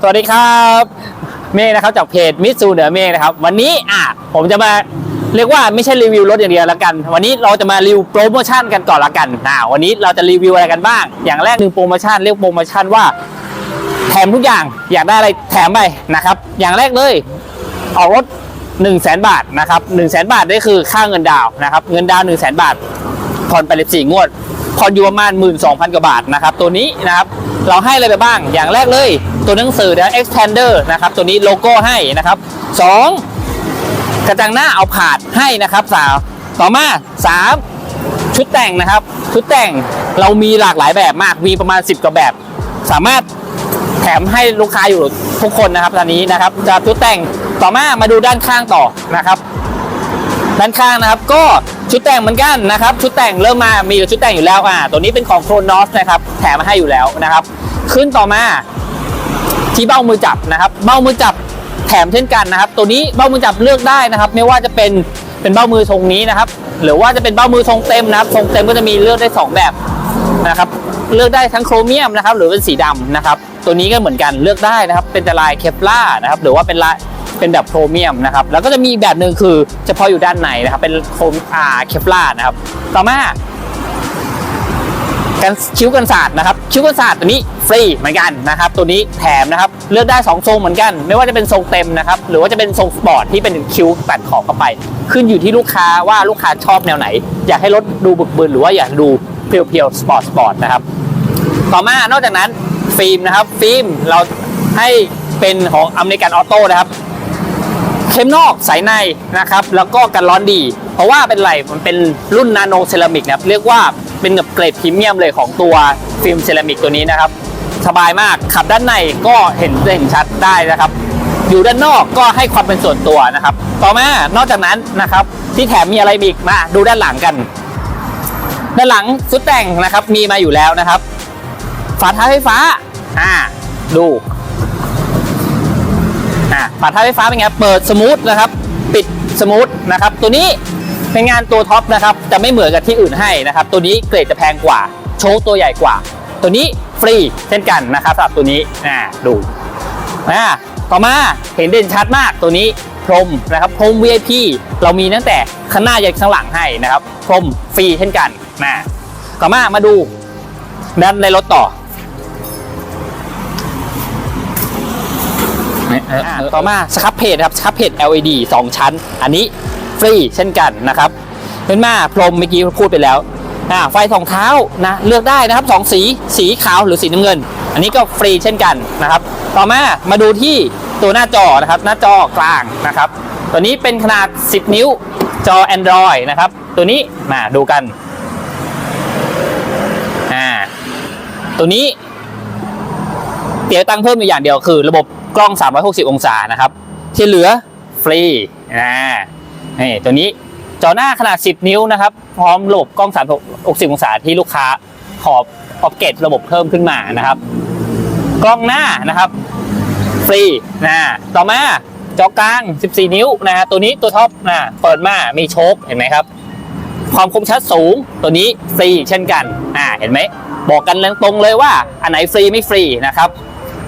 สวัสดีครับเมฆนะครับจากเพจมิสูเหนือเมฆนะครับ วันนี้อะผมจะมาเรียกว่าไม่ใช่รีวิวรถอย่างเดียวละกัน วันนี้เราจะมารีวิวโปรโมชั่นกันก่อนละกันนะวันนี้เราจะรีวิวอะไรกันบ้าง อย่างแรกหนึ่งโปรโมชั่นเรียกโปรโมชั่นว่า แถมทุกอย่างอยากได้อะไรแถมไปนะครับ อย่างแรกเลยออกรถ1 0 0 0 0แบาทนะครับ1 0 0 0 0แบาทนี่คือค่าเงินดาวนะครับเงินดาวน์1 0 0 0 0แบาทผ่อนไปเลยสี่งวด ผ่อนอยู่ประมาณ 12,000 กว่าบาทนะครับ ตัวนี้นะครับเราให้อะไรไปบ้าง อย่างแรกเลย ตัวหนังสือนะ expander นะครับ ตัวนี้โลโก้ให้นะครับ 2 กระจังหน้าเอาผาดให้นะครับสาวต่อมา 3 ชุดแต่งนะครับ ชุดแต่งเรามีหลากหลายแบบมากมีประมาณ 10กว่าแบบ สามารถแถมให้ลูกค้าอยู่ทุกคนนะครับตอนนี้นะครับจะชุดแต่งต่อมามาดูด้านข้างต่อนะครับ ด้านข้างนะครับ ก็ชุดแต่งเหมือนกันนะครับ ชุดแต่งเริ่มมามีชุดแต่งอยู่แล้วอ่าตัวนี้เป็นของโครนอสนะครับแถมมาให้อยู่แล้วนะครับ ขึ้นต่อมาที่เบ้ามือจับนะครับเบ้ามือจับแถมเช่นกันนะครับ ตัวนี้เบ้ามือจับเลือกได้นะครับ ไม่ว่าจะเป็นเป็นเบ้ามือทรงนี้นะครับ หรือว่าจะเป็นเบ้ามือทรงเต็มนะครับทรงเต็มก็จะมีเลือกได้สองแบบนะครับเลือกได้ทั้งโครเมียมนะครับ หรือเป็นสีดำนะครับ ตัวนี้ก็เหมือนกันเลือกได้นะครับ เป็นแต่ลายเคปล่านะครับ หรือว่าเป็นลาย เป็นแบบโครเมียมนะครับ แล้วก็จะมีแบบหนึ่งคือเฉพาะอยู่ด้านในนะครับ เป็นโครอ่าเคปลานะครับ ต่อมากันคิ้วกันศาสตร์นะครับคิ้วกันศาสตร์ตัวนี้ฟรีเหมือนกันนะครับ ตัวนี้แถมนะครับ เลือกได้ 2 ทรงเหมือนกัน ไม่ว่าจะเป็นทรงเต็มนะครับ หรือว่าจะเป็นทรงสปอร์ตที่เป็นคิ้วตัดขอบเข้าไป ขึ้นอยู่ที่ลูกค้าว่าลูกค้าชอบแนวไหน อยากให้รถดูบึกบึนหรือว่าอยากดูเพียวๆสปอร์ตสปอร์ตนะครับต่อมานอกจากนั้นฟิล์มนะครับฟิล์มเราให้เป็นของอเมริกันออโต้นะครับ เข้มนอกใสในนะครับ แล้วก็กันร้อนดี เพราะว่าเป็นไรมันเป็นรุ่นนาโนเซรามิกนะครับเรียกว่าเป็นแบบเกรดพรีเมียมเลยของตัวฟิล์มเซรามิกตัวนี้นะครับ สบายมากขับด้านในก็เห็นเห็นชัดได้นะครับอยู่ด้านนอกก็ให้ความเป็นส่วนตัวนะครับ ต่อมานอกจากนั้นนะครับ ที่แถมมีอะไรอีกมาดูด้านหลังกัน ด้านหลังชุดแต่งนะครับมีมาอยู่แล้วนะครับ ฝาท้ายไฟฟ้าอ่าดู ฝาท้ายไฟฟ้าเป็นไงเปิดสมูทนะครับ ปิดสมูทนะครับ ตัวนี้เป็นงานตัวท็อปนะครับจะไม่เหมือนกับที่อื่นให้นะครับ ตัวนี้เกรดจะแพงกว่า โชว์ตัวใหญ่กว่า ตัวนี้ฟรีเช่นกันนะครับสำหรับตัวนี้อ่าดูอ่าต่อมาเห็นเด่นชัดมากตัวนี้พรมนะครับพรม VIP เรามีตั้งแต่ข้างหน้ายันข้างหลังให้นะครับ พรมฟรีเช่นกันนะต่อมามาดูด้านในรถต่อ อ่าต่อมาสครับเพจครับสครับเพจ LED 2 ชั้น อันนี้ฟรีเช่นกันนะครับเป็นมาพรมเมื่อกี้พูดไปแล้วอ่าไฟสองเท้านะเลือกได้นะครับสองสีสีขาวหรือสีน้ำเงิน อันนี้ก็ฟรีเช่นกันนะครับ ต่อมามาดูที่ตัวหน้าจอนะครับ หน้าจอกลางนะครับ ตัวนี้เป็นขนาด 10 นิ้วจอ Android นะครับ ตัวนี้มาดูกันอ่าตัวนี้ เดี๋ยวตั้งเพิ่มอีกอย่างเดียวคือ ระบบกล้อง 360 องศานะครับ ที่เหลือฟรีนะนี่ตัวนี้จอหน้าขนาด 10 นิ้วนะครับ พร้อมระบบกล้อง 360 องศาที่ลูกค้าขอออบเกตระบบเพิ่มขึ้นมานะครับ กล้องหน้านะครับฟรีนะต่อมาจอกลาง 14 นิ้วนะฮะตัวนี้ตัวท็อปนะเปิดมามีโชคเห็นไหมครับ ความคมชัดสูงตัวนี้ฟรีเช่นกันอ่าเห็นไหมบอกกันตรงเลยว่าอันไหนฟรีไม่ฟรีนะครับ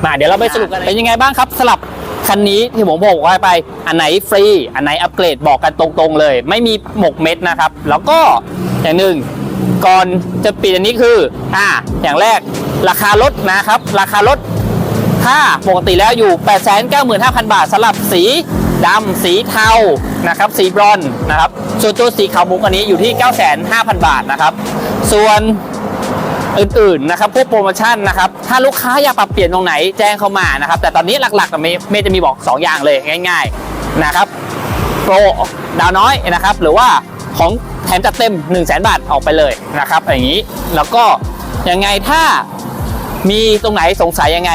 มาเดี๋ยวเราไปสรุปกันเป็นยังไงบ้างครับสลับคันนี้ที่ผมบอกว่าไป อันไหนฟรี อันไหนอัปเกรดบอกกันตรงๆเลย ไม่มีหมกเม็ดนะครับ แล้วก็อย่างหนึ่งก่อนจะปิดอันนี้คืออ่าอย่างแรกราคารถนะครับ ราคารถถ้าปกติแล้วอยู่ 895,000 บาทสำหรับสีดำสีเทานะครับ สีบรอนนะครับ ส่วนตัวสีขาวมุกอันนี้อยู่ที่ 9,500 บาทนะครับ ส่วน อื่นๆนะครับพวกโปรโมชั่นนะครับถ้าลูกค้าอยากปรับเปลี่ยนตรงไหนแจ้งเข้ามานะครับแต่ตอนนี้หลักๆเมย์จะมีบอก 2 อย่างเลยง่ายๆนะครับโปรดาวน้อยนะครับหรือว่าของแถมจัดเต็ม 1 0 0 0 0แบาทออกไปเลยนะครับอย่างนี้แล้วก็ยังไงถ้ามีตรงไหนสงสัยยังไง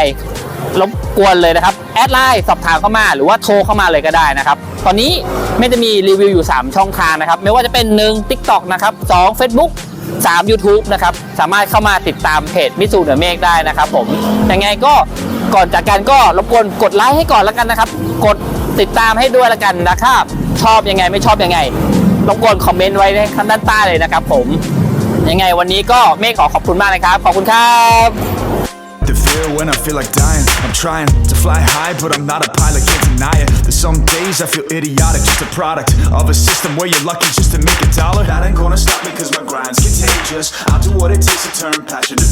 รบกวนเลยนะครับแอดไลน์สอบถามเข้ามาหรือว่าโทรเข้ามาเลยก็ได้นะครับตอนนี้ไม่จะมีรีวิวอยู่ 3 ช่องทางนะครับ ไม่ว่าจะเป็น 1 TikTok นะครับ2 Facebook 3 YouTube นะครับ สามารถเข้ามาติดตามเพจมิสูเหนือเมฆได้นะครับผมยังไงก็ก่อนจากกันก็รบกวนกดไลค์ให้ก่อนแล้วกันนะครับ กดติดตามให้ด้วยแล้วกันนะครับ ชอบยังไงไม่ชอบยังไงรบกวนคอมเมนต์ไว้ในข้างด้านใต้เลยนะครับ ผมยังไงวันนี้ก็เมฆขอขอบคุณมากนะครับ ขอบคุณครับ The real when I feel like dying. I'm trying to fly high, but I'm not a pilot, can't deny it. I feel idiotic, just a product of a system where you're lucky just to make a dollar. That ain't gonna stop me, cause my grind's contagious. I'll do what it takes to turn passion to